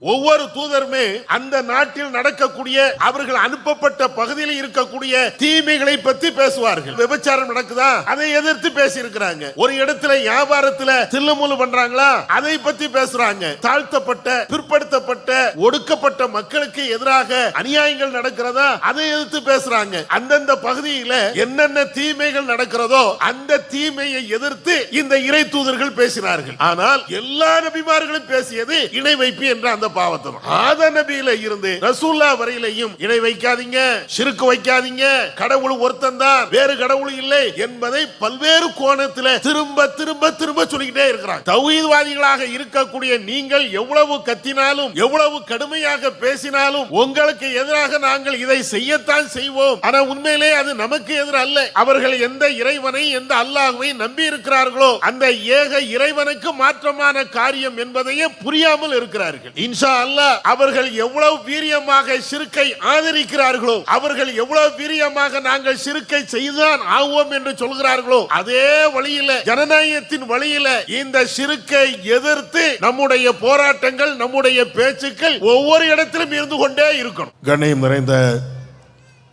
ஒவ்வொரு தூதருமே அந்த நாட்டில் நடக்கக்கூடிய அவர்கள் அனுப்பப்பட்ட பகுதியில் இருக்கக்கூடிய தீமைகளை பத்தி பேசுவார்கள். விபச்சாரம் நடக்குதா? அதை எதிர்த்து பேசி இருக்கிறாங்க ஒரு இடத்துல வியாபாரத்துல தில்லுமுல்லு பண்றாங்களா? அதை பத்தி பேசுறாங்க. தாழ்த்தப்பட்ட பிற்படுத்தப்பட்ட ஒடுக்கப்பட்ட மக்களுக்கு எதிராக அநியாயங்கள் நடக்கிறதா? அதை எதிர்த்து பேசுறாங்க. அந்தந்த பகுதியில என்னென்ன தீமைகள் நடக்கிறதோ அந்த தீமையை எதிர்த்து இந்த இறை தூதர்கள் பேசினார்கள். ஆனால் எல்லா நபிமார்களும் பேசியது இணை வைப்பு என்ற அந்த பாவத்தை ஆத நபியில இருந்து ரசூல்லா வரையிலையும் இணை வைக்காதீங்க சிறுக்கு வைக்காதீங்க. கடவுள் ஒருத்தன் தான் வேறு கடவுள் இல்லை என்பதை பல்வேறு கோணத்தில் திரும்ப திரும்ப திரும்ப சொல்லிக்கிட்டே இருக்கிறாங்க தௌஹீத்வாதிகளாக இருக்கக்கூடிய நீங்கள் எவ்வளவு கத்தினாலும் எவ்வளவு கடுமையாக பேசினாலும் உங்களுக்கு எதிராக நாங்கள் இதை செய்யத்தான் செய்வோம். ஆனா உண்மையிலே அது நமக்கு எதிர் அல்ல. அவர்கள் எந்த இறைவனை எந்த அல்லாஹுவை நம்பி இருக்கிறார்களோ அந்த ஏக இறைவனுக்கு மாற்றமான காரியம் என்பதையே புரியாமல் இருக்கிறார்கள். இன்ஷா அவர்கள் எவ்வளவு வீரியமாக சிறுக்கை ஆதரிக்கிறார்களோ அவர்கள் எவ்வளவு வீரியமாக நாங்கள் சிறுக்கை செய்துதான் ஆகுவோம் என்று சொல்கிறார்களோ அதே வழியில ஜனநாயகத்தின் வழியில இந்த சிறுக்கை எதிர்த்து நம்முடைய போராட்டங்கள் நம்முடைய பேச்சுக்கள் ஒவ்வொரு இடத்திலும் இருந்து கொண்டே இருக்கணும். கண்ணியம் நிறைந்த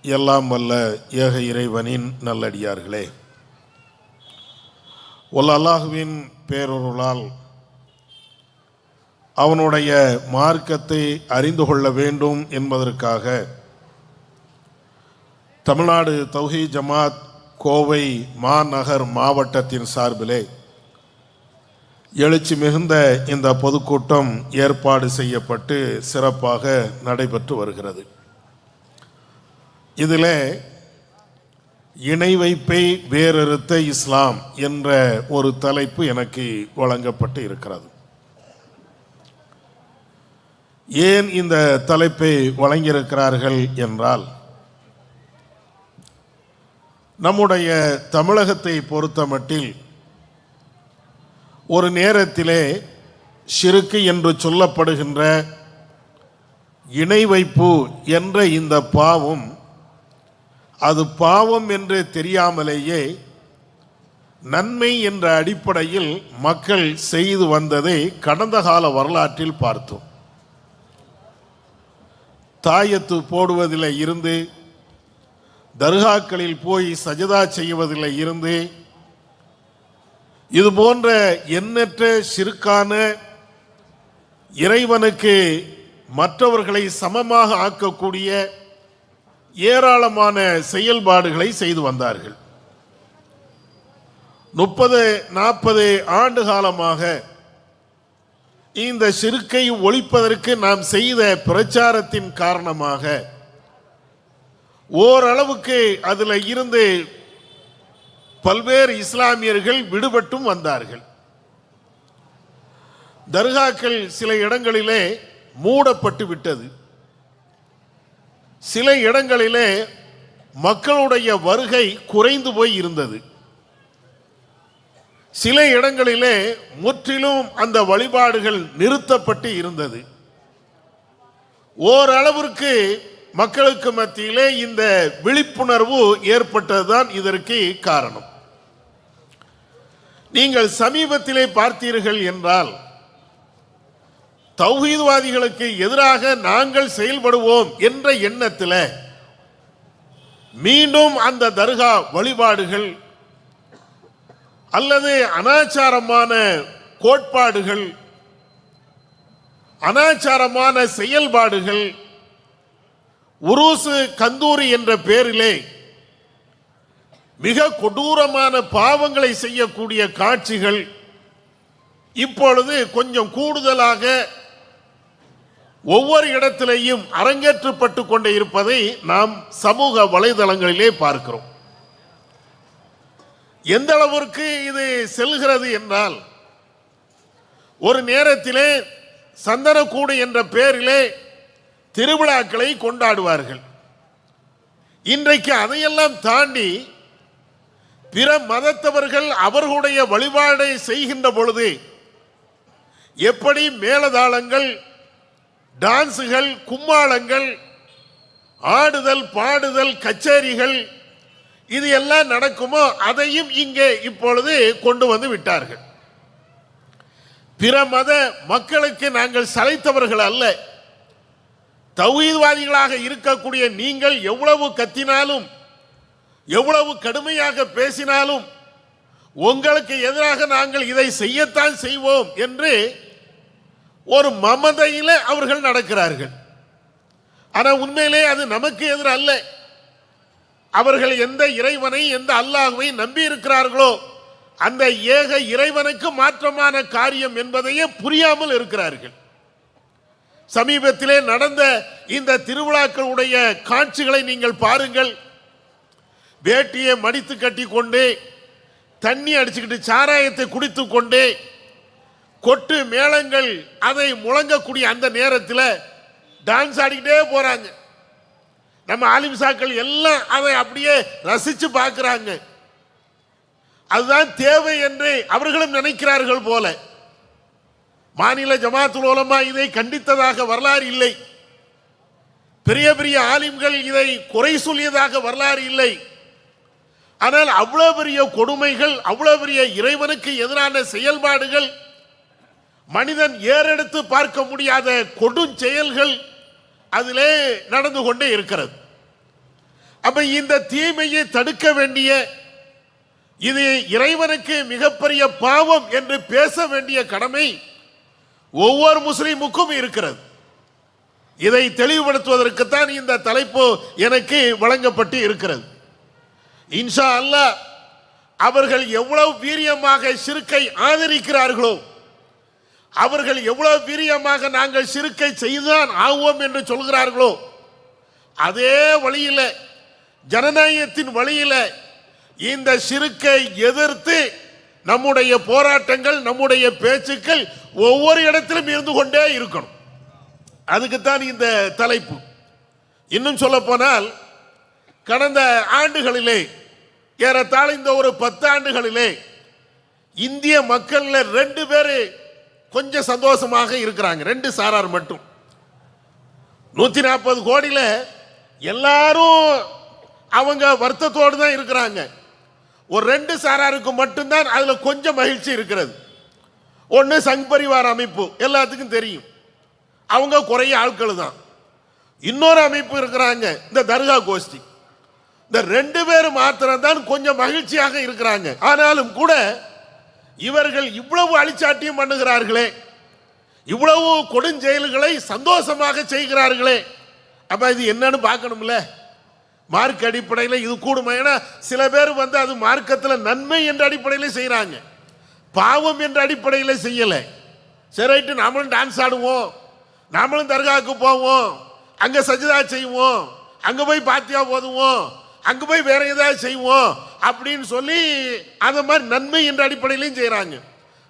எல்லாம் வல்ல ஏக இறைவனின் நல்லடியார்களே ஒல்ல அல்லாஹுவின் பேரொருளால் அவனுடைய மார்க்கத்தை அறிந்து கொள்ள வேண்டும் என்பதற்காக தமிழ்நாடு தௌஹி ஜமாத் கோவை மாநகர் மாவட்டத்தின் சார்பிலே எழுச்சி மிகுந்த இந்த பொதுக்கூட்டம் ஏற்பாடு செய்யப்பட்டு சிறப்பாக நடைபெற்று வருகிறது. இதில் இணை வைப்பை வேறறுத்த இஸ்லாம் என்ற ஒரு தலைப்பு எனக்கு வழங்கப்பட்டு இருக்கிறது. ஏன் இந்த தலைப்பை வழங்கியிருக்கிறார்கள் என்றால் நம்முடைய தமிழகத்தை பொறுத்தமட்டில் ஒரு நேரத்திலே சிறுக்கு என்று சொல்லப்படுகின்ற இணை வைப்பு என்ற இந்த பாவம் அது பாவம் என்று தெரியாமலேயே நன்மை என்ற அடிப்படையில் மக்கள் செய்து வந்ததை கடந்த கால வரலாற்றில் பார்த்தோம். தாயத்து போடுவதில் இருந்து தர்காக்களில் போய் சஜதா செய்வதில் இருந்து இது போன்ற எண்ணற்ற சிறுக்கான இறைவனுக்கு மற்றவர்களை சமமாக ஆக்கக்கூடிய ஏராளமான செயல்பாடுகளை செய்து வந்தார்கள். முப்பது நாற்பது ஆண்டு காலமாக இந்த சிறுக்கை ஒழிப்பதற்கு நாம் செய்த பிரச்சாரத்தின் காரணமாக ஓரளவுக்கு அதில் இருந்து பல்வேறு இஸ்லாமியர்கள் விடுபட்டும் வந்தார்கள். தர்காக்கள் சில இடங்களிலே மூடப்பட்டு விட்டது. சில இடங்களிலே மக்களுடைய வருகை குறைந்து போய் இருந்தது. சில இடங்களிலே முற்றிலும் அந்த வழிபாடுகள் நிறுத்தப்பட்டு இருந்தது. ஓரளவிற்கு மக்களுக்கு மத்தியிலே இந்த விழிப்புணர்வு ஏற்பட்டதுதான் இதற்கு காரணம். நீங்கள் சமீபத்திலே பார்த்தீர்கள் என்றால் தௌஹீத்வாதிகளுக்கு எதிராக நாங்கள் செயல்படுவோம் என்ற எண்ணத்தில் மீண்டும் அந்த தர்கா வழிபாடுகள் அல்லது அனாச்சாரமான கோட்பாடுகள் அனாச்சாரமான செயல்பாடுகள் உருசு கந்தூரி என்ற பெயரிலே மிக கொடூரமான பாவங்களை செய்யக்கூடிய காட்சிகள் இப்பொழுது கொஞ்சம் கூடுதலாக ஒவ்வொரு இடத்திலேயும் அரங்கேற்றப்பட்டு கொண்டே இருப்பதை நாம் சமூக வலைதளங்களிலே பார்க்கிறோம். எந்த அளவிற்கு இது செல்கிறது என்றால் ஒரு நேரத்திலே சந்தனக்கூடு என்ற பெயரிலே திருவிழாக்களை கொண்டாடுவார்கள். இன்றைக்கு அதையெல்லாம் தாண்டி பிற மதத்தவர்கள் அவர்களுடைய வழிபாடை செய்கின்ற பொழுது எப்படி மேலதாளங்கள் டான்ஸுகள் கும்மாளங்கள் ஆடுதல் பாடுதல் கச்சேரிகள் இது எல்லாம் நடக்குமோ அதையும் இங்கே இப்பொழுது கொண்டு வந்து விட்டார்கள். பிற மத மக்களுக்கு நாங்கள் சளைத்தவர்கள் அல்ல. தௌஹீத்வாதிகளாக இருக்கக்கூடிய நீங்கள் எவ்வளவு கத்தினாலும் எவ்வளவு கடுமையாக பேசினாலும் உங்களுக்கு எதிராக நாங்கள் இதை செய்யத்தான் செய்வோம் என்று ஒரு மமதையில் அவர்கள் நடக்கிறார்கள். ஆனால் உண்மையிலே அது நமக்கு எதிராக அல்ல. அவர்கள் எந்த இறைவனை எந்த அல்லாஹுவை நம்பி இருக்கிறார்களோ அந்த ஏக இறைவனுக்கு மாற்றமான காரியம் என்பதையே புரியாமல் இருக்கிறார்கள். சமீபத்திலே நடந்த இந்த திருவிழாக்களுடைய காட்சிகளை நீங்கள் பாருங்கள். வேட்டியை மடித்து கட்டி கொண்டு தண்ணி அடிச்சுக்கிட்டு சாராயத்தை குடித்து கொண்டு கொட்டு மேளங்கள் அதை முழங்கக்கூடிய அந்த நேரத்தில் டான்ஸ் ஆடிக்கிட்டே போகிறாங்க நம்ம ஆலிம்சாக்கள் எல்லாம் அதை அப்படியே ரசித்து பார்க்குறாங்க. அதுதான் தேவை என்று அவர்களும் நினைக்கிறார்கள் போல. மாநில ஜமாத்துல் இதை கண்டித்ததாக வரலாறு இல்லை. பெரிய பெரிய ஆலிம்கள் இதை குறை சொல்லியதாக வரலாறு இல்லை. ஆனால் அவ்வளோ பெரிய கொடுமைகள் அவ்வளோ பெரிய இறைவனுக்கு எதிரான செயல்பாடுகள் மனிதன் ஏறெடுத்து பார்க்க முடியாத கொடும் செயல்கள் அதிலே நடந்து கொண்டே இருக்கிறது. அப்ப இந்த தீமையை தடுக்க வேண்டிய இது இறைவனுக்கு மிகப்பெரிய பாவம் என்று பேச வேண்டிய கடமை ஒவ்வொரு முஸ்லீமுக்கும் இருக்கிறது. இதை தெளிவுபடுத்துவதற்குத்தான் இந்த தலைப்பு எனக்கு வழங்கப்பட்டு இருக்கிறது. இன்ஷா அல்லா அவர்கள் எவ்வளவு வீரியமாக சிறுக்கை ஆதரிக்கிறார்களோ அவர்கள் எவ்வளவு வீரியமாக நாங்கள் சிறுக்கை செய்துதான் ஆவோம் என்று சொல்கிறார்களோ அதே வழியில ஜனநாயகத்தின் வழியில இந்த சிறுக்கை எதிர்த்து நம்முடைய போராட்டங்கள் நம்முடைய பேச்சுக்கள் ஒவ்வொரு இடத்திலும் இருந்து கொண்டே இருக்கணும். அதுக்குத்தான் இந்த தலைப்பு. இன்னும் சொல்ல போனால் கடந்த ஆண்டுகளிலே ஏறத்தாழ இந்த ஒரு பத்து ஆண்டுகளிலே இந்திய மக்களில் ரெண்டு பேர் கொஞ்சம் சந்தோஷமாக இருக்கிறாங்க. ரெண்டு சாரார் மட்டும். நூத்தி நாற்பது கோடியில் எல்லாரும் அவங்க வருத்தத்தோடு தான் இருக்கிறாங்க. ஒரு ரெண்டு சாராருக்கு மட்டும்தான் அதில் கொஞ்சம் மகிழ்ச்சி இருக்கிறது. ஒன்று சங் பரிவார அமைப்பு எல்லாத்துக்கும் தெரியும். அவங்க குறைய ஆட்கள் தான். இன்னொரு அமைப்பு இருக்கிறாங்க இந்த தர்கா கோஷ்டி. இந்த ரெண்டு பேர் மாத்திரம் தான் கொஞ்சம் மகிழ்ச்சியாக இருக்கிறாங்க. ஆனாலும் கூட இவர்கள் இவ்வளவு அழிச்சாட்டியம் பண்ணுகிறார்களே. இவ்வளவு கொடுஞ்செயல்களை சந்தோஷமாக செய்கிறார்களே. அப்ப இது என்னன்னு பார்க்கணும்ல? மார்க் அடிப்படையில் இது கூடுமா? ஏன்னா சில பேர் வந்து அது மார்க்கத்தில் நன்மை என்ற அடிப்படையில் செய்கிறாங்க பாவம் என்ற அடிப்படையில் செய்யலை. சரி ரைட்டு நாமளும் டான்ஸ் ஆடுவோம். நாமளும் தர்காவுக்கு போவோம். அங்கே சஜிதா செய்வோம். அங்கே போய் பாத்தியா ஓதுவோம் அங்கே போய் வேற ஏதாவது செய்வோம் அப்படின்னு சொல்லி அதை மாதிரி நன்மை என்ற அடிப்படையிலையும் செய்கிறாங்க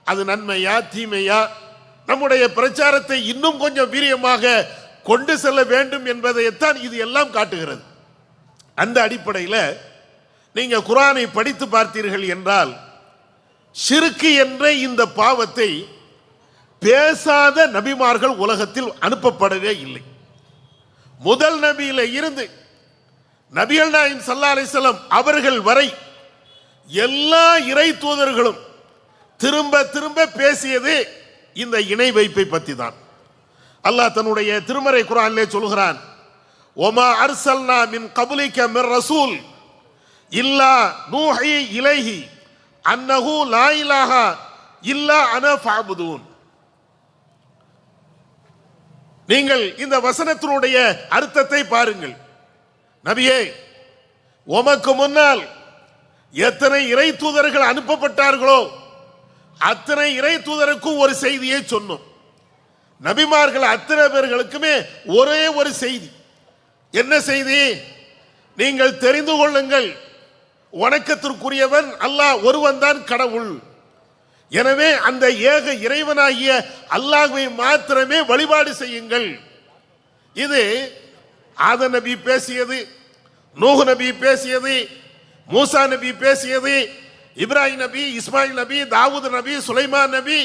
அது நன்மையா தீமையா? நம்முடைய பிரச்சாரத்தை இன்னும் கொஞ்சம் வீரியமாக கொண்டு செல்ல வேண்டும் என்பதைத்தான் இது எல்லாம் காட்டுகிறது. அந்த அடிப்படையில் நீங்கள் குரானை படித்து பார்த்தீர்கள் என்றால் சிறுக்கு என்ற இந்த பாவத்தை பேசாத நபிமார்கள் உலகத்தில் அனுப்பப்படவே இல்லை. முதல் நபியில இருந்து நபிகள் நாயம் சல்லா அலிசல்லாம் அவர்கள் வரை எல்லா இறை தூதர்களும் திரும்ப திரும்ப பேசியது இந்த இணை வைப்பை பற்றி தான் அல்லாஹ் தன்னுடைய திருமறை குரானிலே சொல்கிறான் ஒமா அர்சல்னா மின் கபுலிக்க மிர் ரசூல் இல்லா நூஹி இலைஹி அன்னஹு லா இலாஹா இல்லா அன ஃபாபுதூன் நீங்கள் இந்த வசனத்தினுடைய அர்த்தத்தை பாருங்கள். நபியே உமக்கு முன்னால் எத்தனை இறை தூதர்கள் அனுப்பப்பட்டார்களோ அத்தனை இறை தூதருக்கும் ஒரு செய்தியை சொன்னோம். நபிமார்கள் அத்தனை பேர்களுக்குமே ஒரே ஒரு செய்தி. என்ன செய்தி? நீங்கள் தெரிந்து கொள்ளுங்கள். வணக்கத்திற்குரியவன் அல்லாஹ் ஒருவன் தான் கடவுள். எனவே அந்த ஏக இறைவனாகிய அல்லாஹுவை மாத்திரமே வழிபாடு செய்யுங்கள். இது ஆத நபி பேசியது நூஹ் நபி பேசியது மூசா நபி பேசியது இப்ராஹிம் நபி இஸ்மாயில் நபி தாவூத் நபி சுலைமான் நபி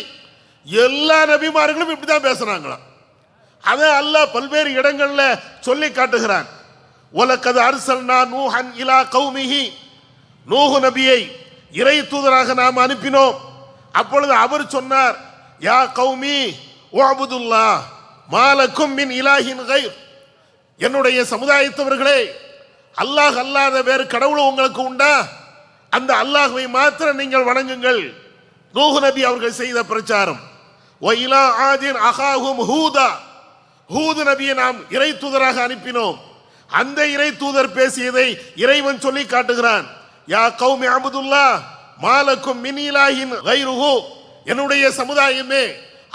எல்லா நபிமார்களும் இப்படி தான் பேசுகிறாங்களாம் அதை அல்லாஹ் பல்வேறு இடங்களில் சொல்லி காட்டுகிறான். உலக்கது அரசல்னா நூஹன் இலா கௌமிஹி. நூஹு நபியை இறை தூதராக நாம் அனுப்பினோம். அப்பொழுது அவர் சொன்னார் யா கௌமி ஓபுதுல்லா மாலக்கும் மின் இலாஹின் கைர். என்னுடைய சமுதாயத்தவர்களே அல்லாஹ் அல்லாத வேறு கடவுள் உங்களுக்கு உண்டா? அந்த அல்லாஹுவை மாத்திரம் நீங்கள் வணங்குங்கள். நூஹு நபி அவர்கள் செய்த பிரச்சாரம். ஒயிலா ஆதின் அகாஹும் ஹூதா. ஹூது நபியை நாம் இறை தூதராக அனுப்பினோம். அந்த இறை தூதர் பேசியதை இறைவன் சொல்லி காட்டுகிறான். யா கௌமி அபுதுல்லா மாலக்கும் மினிலாயின் கைருஹு. என்னுடைய சமுதாயமே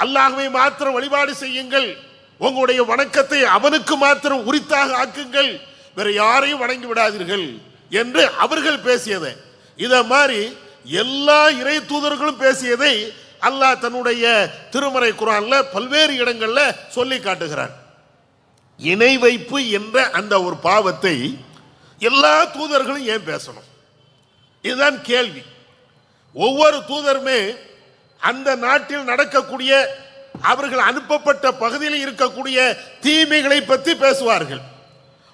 அல்லாஹுவை மாத்திரம் வழிபாடு செய்யுங்கள். உங்களுடைய வணக்கத்தை அவனுக்கு மாத்திரம் உரித்தாக ஆக்குங்கள். வேற யாரையும் வணங்கி விடாதீர்கள் என்று அவர்கள் பேசியதை. இதை மாதிரி எல்லா இறை தூதர்களும் பேசியதை அல்லாஹ் தன்னுடைய திருமறை குரான்ல பல்வேறு இடங்கள்ல சொல்லி காட்டுகிறான். இணை வைப்பு என்ற அந்த ஒரு பாவத்தை எல்லா தூதர்களும் ஏன் பேசணும்? இதுதான் கேள்வி. ஒவ்வொரு தூதருமே அந்த நாட்டில் நடக்கக்கூடிய அவர்கள் அனுப்பப்பட்ட பகுதியில் இருக்கக்கூடிய தீமைகளை பற்றி பேசுவார்கள்.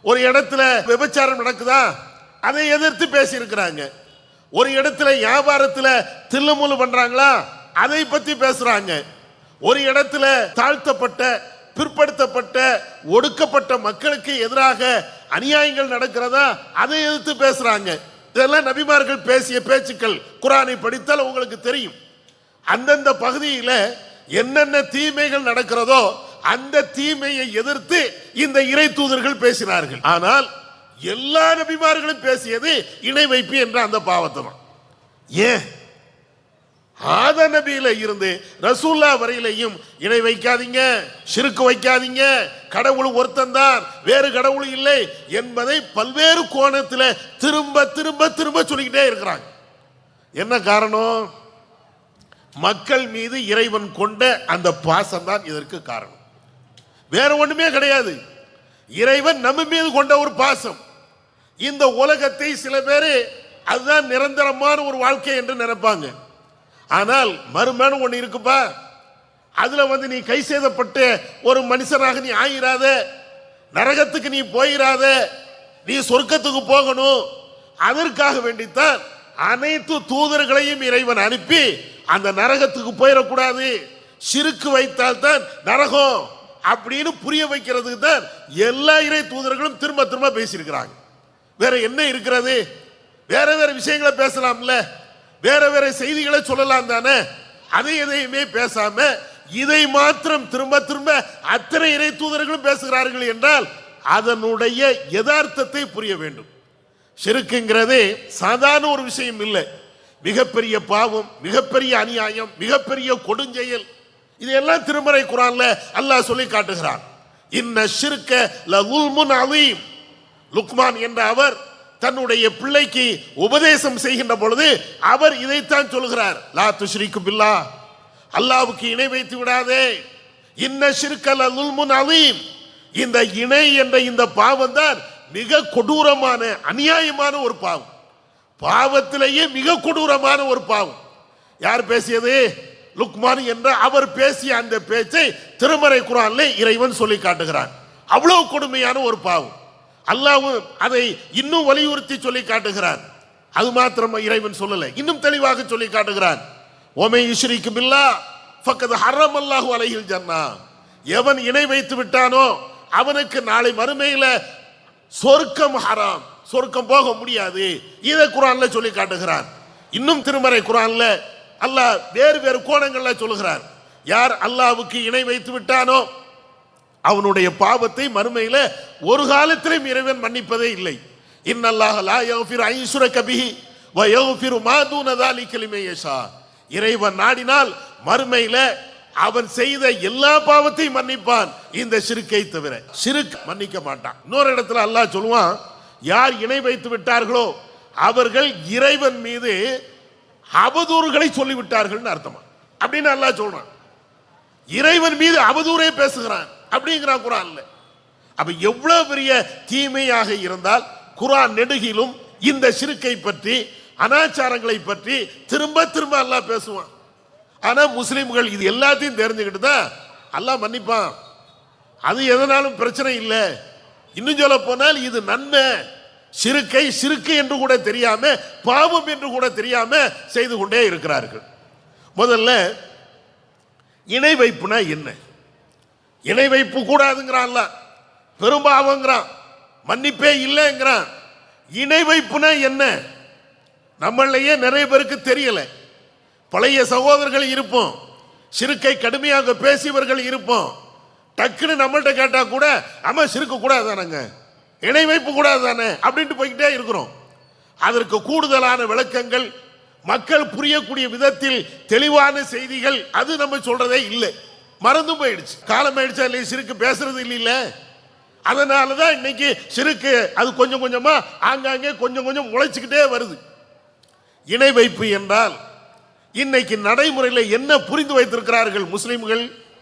ஒரு இடத்துல விபச்சாரம் நடக்குதா? அதை எதிர்த்து பேசியிருக்கிறாங்க. ஒரு இடத்துல வியாபாரத்துல தில்லுமுல்லு பண்றாங்களா? அதை பத்தி பேசுறாங்க. ஒரு இடத்துல தாழ்த்தப்பட்ட பிற்படுத்தப்பட்ட ஒடுக்கப்பட்ட மக்களுக்கு எதிராக அநியாயங்கள் நடக்கிறதா? அதை எதிர்த்து பேசுறாங்க. இதெல்லாம் நபிமார்கள் பேசிய பேச்சுக்கள். குரானை படித்தால் உங்களுக்கு தெரியும். அந்தந்த பகுதியில் என்னென்ன தீமைகள் நடக்கிறதோ அந்த தீமையை எதிர்த்து இந்த இறை தூதர்கள் பேசினார்கள். ஆனால் எல்லா நபிமார்களும் பேசியது இணை வைப்பு என்ற அந்த பாவத்தை தான் ஏன்? ஆத நபியில இருந்து ரசூல்லா வரையிலையும் இணை வைக்காதீங்க சிறுக்கு வைக்காதீங்க கடவுள் ஒருத்தன் தான் வேறு கடவுள் இல்லை என்பதை பல்வேறு கோணத்தில் திரும்ப திரும்ப திரும்ப சொல்லிக்கிட்டே இருக்கிறாங்க. என்ன காரணம்? மக்கள் மீது இறைவன் கொண்ட அந்த பாசம் தான் இதற்கு காரணம். வேற ஒண்ணுமே கிடையாது. இறைவன் நம்ம மீது கொண்ட ஒரு பாசம். இந்த உலகத்தை சில பேர் அதுதான் நிரந்தரமான ஒரு வாழ்க்கை என்று நினைப்பாங்க. ஆனால் மறுமேனு ஒன்று இருக்குப்பா. அதுல வந்து நீ கை செய்தப்பட்டு ஒரு மனுஷனாக நீ ஆயிராத. நரகத்துக்கு நீ போயிராத. நீ சொர்க்கத்துக்கு போகணும். அதற்காக வேண்டித்தான் அனைத்து தூதர்களையும் இறைவன் அனுப்பி அந்த நரகத்துக்கு போயிடக்கூடாது. சிறுக்கு வைத்தால் தான் நரகம் அப்படின்னு புரிய வைக்கிறதுக்கு தான் எல்லா இறை தூதர்களும் திரும்ப திரும்ப பேசியிருக்கிறாங்க. வேற என்ன இருக்கிறது? வேற வேற விஷயங்களை பேசலாம்ல? வேற வேற செய்திகளை சொல்லலாம் தானே? அதை எதையுமே பேசாம இதை மாத்திரம் திரும்ப திரும்ப அத்தனை இறை தூதர்களும் பேசுகிறார்கள் என்றால் அதனுடைய யதார்த்தத்தை புரிய வேண்டும். ஷிருக்குங்கிறதே சாதாரண ஒரு விஷயம் இல்லை. மிகப்பெரிய பாவம் மிகப்பெரிய அநியாயம் மிகப்பெரிய கொடுஞ்செயல். இதையெல்லாம் திருமறை குரான்ல அல்லாஹ் சொல்லி காட்டுகிறான். இன்ன ஷிர்க லகுல்முன் அலீம். லுக்மான் என்ற அவர் தன்னுடைய பிள்ளைக்கு உபதேசம் செய்கின்ற பொழுது அவர் இதைத்தான் சொல்கிறார். லா துஷ்ரிக்கு பில்லா. அல்லாவுக்கு இணை வைத்து விடாதே. இன்ன சிறுக்க லகுல்முன் அலீம். இந்த இணை என்ற இந்த பாவம் தான் மிக கொடூரமான அநியாயமான ஒரு பாவம். பாவத்திலேயே மிக கொடூரமான ஒரு பாவம். யார் பேசியது? லுக்மான் என்ற அவர் பேசிய அந்த பேச்சை திருமறை குரான்ல இறைவன் சொல்லி காட்டுகிறான். அவ்வளவு கொடுமையான ஒரு பாவம். அல்லாவும் அதை இன்னும் வலியுறுத்தி சொல்லி காட்டுகிறான். அது மாத்திரம் இறைவன் சொல்லலை. இன்னும் தெளிவாக சொல்லி காட்டுகிறான். ஓமை இஸ்ரிக்கும் இல்லா ஃபக்கது ஹரம் அல்லாஹு அலையில் ஜன்னா. எவன் இணை வைத்து விட்டானோ அவனுக்கு நாளை மறுமையில் சொர்க்கம் ஹராம். சொர்க்கம் போக முடியாது. இதை குரான்ல சொல்லி காட்டுகிறான் இன்னும் திருமறை குரான்ல அல்லாஹ் வேறு வேறு கோணங்கள்ல சொல்லுகிறார். யார் அல்லாவுக்கு இணை வைத்து விட்டானோ அவனுடைய பாவத்தை மறுமையில ஒரு காலத்திலும் இறைவன் மன்னிப்பதே இல்லை. இன்னல்லாஹ் லா யக்ஃபிரு ஐசுர கபிஹி வ யக்ஃபிரு மா தூன இறைவன் நாடினால் மறுமையில அவன் செய்த எல்லா பாவத்தையும் மன்னிப்பான். இந்த சிறுக்கை தவிர சிறுக் மன்னிக்க மாட்டான். இன்னொரு இடத்துல அல்லாஹ் சொல்லுவான் யார் இணை வைத்து விட்டார்களோ அவர்கள் இறைவன் மீது அவதூறுகளை சொல்லிவிட்டார்கள்னு அர்த்தமா? அப்படின்னு அல்லாஹ் சொல்றான். இறைவன் மீது அவதூறே பேசுகிறான் அப்படிங்கிறான் குரான்ல. அப்ப எவ்வளவு பெரிய தீமையாக இருந்தால் குரான் நெடுகிலும் இந்த சிறுக்கை பற்றி அனாச்சாரங்களை பற்றி திரும்ப திரும்ப அல்லாஹ் பேசுவான். ஆனா முஸ்லிம்கள் இது எல்லாத்தையும் தெரிஞ்சுக்கிட்டு தான் அல்லாஹ் மன்னிப்பான். அது எதனாலும் பிரச்சனை இல்லை. இன்னும் சொல்ல போனால் இது நன்மை. சிறுக்கை சிறுக்கு என்று கூட தெரியாம பாவம் என்று கூட தெரியாம செய்து கொண்டே இருக்கிறார்கள். முதல்ல இணை வைப்புனா என்ன? இணை வைப்பு கூடாதுங்கிறான்ல. பெரும்பாவங்கிறான் மன்னிப்பே இல்லைங்கிறான். இணை வைப்புனா என்ன? நம்மளையே நிறைய பேருக்கு தெரியல. பழைய சகோதரர்கள் இருப்போம். சிறுக்கை கடுமையாக பேசியவர்கள் இருப்போம். டக்குன்னு நம்மள்கிட்ட கேட்டால் கூட அம்மா சிறுக்கு கூடாது தானங்க இணை வைப்பு கூடாது தானே அப்படின்ட்டு போய்கிட்டே இருக்கிறோம். அதற்கு கூடுதலான விளக்கங்கள் மக்கள் புரியக்கூடிய விதத்தில் தெளிவான செய்திகள் அது நம்ம சொல்றதே இல்லை. மறந்து போயிடுச்சு. காலம் ஆயிடுச்சா இல்லையா? சிறுக்கு பேசுறது இல்லைல்ல. அதனால தான் இன்னைக்கு சிறுக்கு அது கொஞ்சம் கொஞ்சமா ஆங்காங்கே கொஞ்சம் கொஞ்சம் முளைச்சிக்கிட்டே வருது. இணை வைப்பு என்றால் இன்னைக்கு நடைமுறையில் என்ன புரிந்து வைத்திருக்கிறார்கள் முஸ்லீம்கள்?